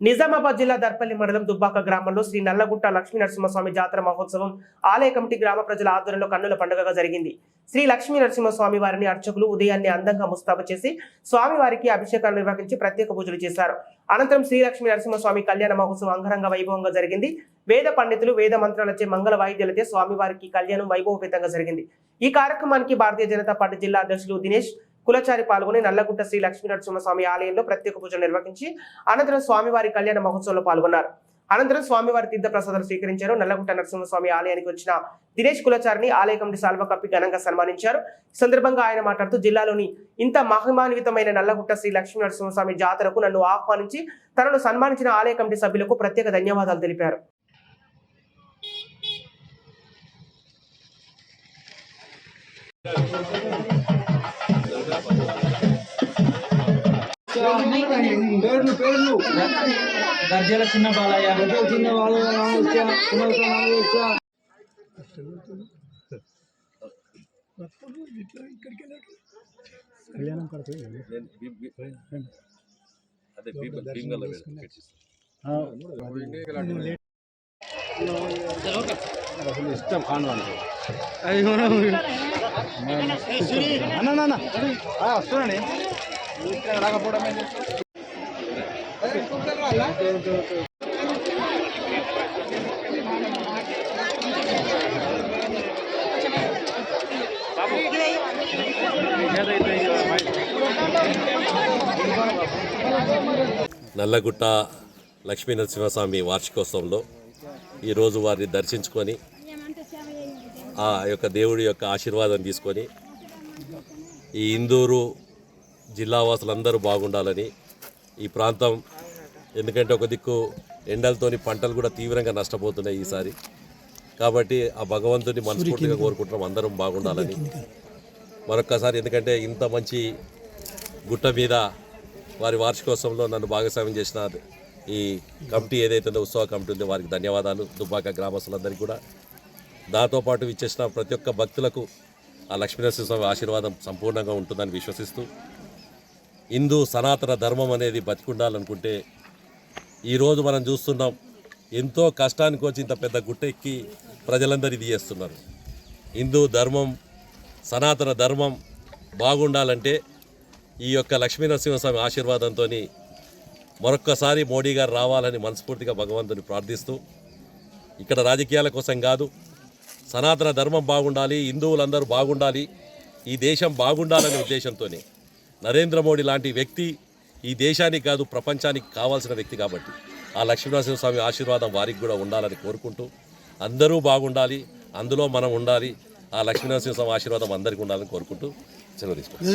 నిజామాబాద్ జిల్లా దర్పల్లి మండలం దుబ్బాక గ్రామంలో శ్రీ నల్లగుట్ట లక్ష్మీ నరసింహస్వామి జాతర మహోత్సవం ఆలయ కమిటీ గ్రామ ప్రజల ఆధ్వర్యంలో కన్నుల పండుగగా జరిగింది. శ్రీ లక్ష్మీ నరసింహస్వామి వారిని అర్చకులు ఉదయాన్నే అందంగా ముస్తాబు చేసి స్వామివారికి అభిషేకాలు నిర్వహించి ప్రత్యేక పూజలు చేశారు. అనంతరం శ్రీ లక్ష్మీ నరసింహస్వామి కళ్యాణ మహోత్సవం అంగరంగ వైభవంగా జరిగింది. వేద పండితులు వేద మంత్రాలచే మంగళ వాయిద్యాలతో స్వామివారికి కళ్యాణం వైభవపేతంగా జరిగింది. ఈ కార్యక్రమానికి భారతీయ జనతా పార్టీ జిల్లా అధ్యక్షులు దినేష్ కులచారి పాల్గొని నల్లగుట్ట శ్రీ లక్ష్మీ నరసింహస్వామి ఆలయంలో ప్రత్యేక పూజలు నిర్వహించి అనంతరం స్వామివారి కళ్యాణ మహోత్సవంలో పాల్గొన్నారు. అనంతరం స్వామివారి తీర్థ ప్రసాదాలు స్వీకరించారు. నల్లగుట్ట నరసింహస్వామి ఆలయానికి వచ్చిన దినేష్ కులచారిని ఆలయ కమిటీ సాల్వ కప్పి ఘనంగా సన్మానించారు. ఈ సందర్భంగా ఆయన మాట్లాడుతూ జిల్లాలోని ఇంత మహిమాన్వితమైన నల్లగుట్ట శ్రీ లక్ష్మీ నరసింహస్వామి జాతరకు నన్ను ఆహ్వానించి తనను సన్మానించిన ఆలయ కమిటీ సభ్యులకు ప్రత్యేక ధన్యవాదాలు తెలిపారు. పేర్లు పేర్లు. గర్జల చిన్న బాలయ్య పెద్ద చిన్న పెట్టిస్తాను అసలు ఇష్టం కాను అంటే అన్న ఆ, నల్లగుట్ట లక్ష్మీ నరసింహస్వామి వార్షికోత్సవంలో ఈరోజు వారిని దర్శించుకొని ఆ యొక్క దేవుడి యొక్క ఆశీర్వాదం తీసుకొని ఈ ఇందూరు జిల్లా వాసులందరూ బాగుండాలని ఈ ప్రాంతం ఎందుకంటే ఒక దిక్కు ఎండలతోని పంటలు కూడా తీవ్రంగా నష్టపోతున్నాయి ఈసారి. కాబట్టి ఆ భగవంతుని మనస్ఫూర్తిగా కోరుకుంటున్నాం. అందరం బాగుండాలని. మరొక్కసారి ఎందుకంటే ఇంత మంచి గుట్ట మీద వారి వార్షికోత్సవంలో నన్ను భాగస్వామ్యం చేసిన ఈ కమిటీ ఏదైతే ఉందో ఉత్సవ కమిటీ ఉందో వారికి ధన్యవాదాలు. దుబ్బాక గ్రామస్తులందరికీ కూడా. దాంతోపాటు ఇచ్చేసిన ప్రతి ఒక్క భక్తులకు ఆ లక్ష్మీనరసింహస్వామి ఆశీర్వాదం సంపూర్ణంగా ఉంటుందని విశ్వసిస్తూ హిందూ సనాతన ధర్మం అనేది బతికుండాలనుకుంటే ఈరోజు మనం చూస్తున్నాం ఎంతో కష్టానికి వచ్చి ఇంత పెద్ద గుట్టెక్కి ప్రజలందరూ ఇది చేస్తున్నారు. హిందూ ధర్మం సనాతన ధర్మం బాగుండాలంటే ఈ యొక్క లక్ష్మీనరసింహస్వామి ఆశీర్వాదంతో మరొక్కసారి మోడీ గారు రావాలని మనస్ఫూర్తిగా భగవంతుని ప్రార్థిస్తూ ఇక్కడ రాజకీయాల కోసం కాదు సనాతన ధర్మం బాగుండాలి హిందువులందరూ బాగుండాలి ఈ దేశం బాగుండాలనే ఉద్దేశంతోనే నరేంద్ర మోడీ లాంటి వ్యక్తి ఈ దేశానికి కాదు ప్రపంచానికి కావాల్సిన వ్యక్తి కాబట్టి ఆ లక్ష్మీనరసింహ స్వామి ఆశీర్వాదం వారికి కూడా ఉండాలని కోరుకుంటూ అందరూ బాగుండాలి అందులో మనం ఉండాలి ఆ లక్ష్మీనరసింహ స్వామి ఆశీర్వాదం అందరికీ ఉండాలని కోరుకుంటూ సెలవు తీసుకుంటాం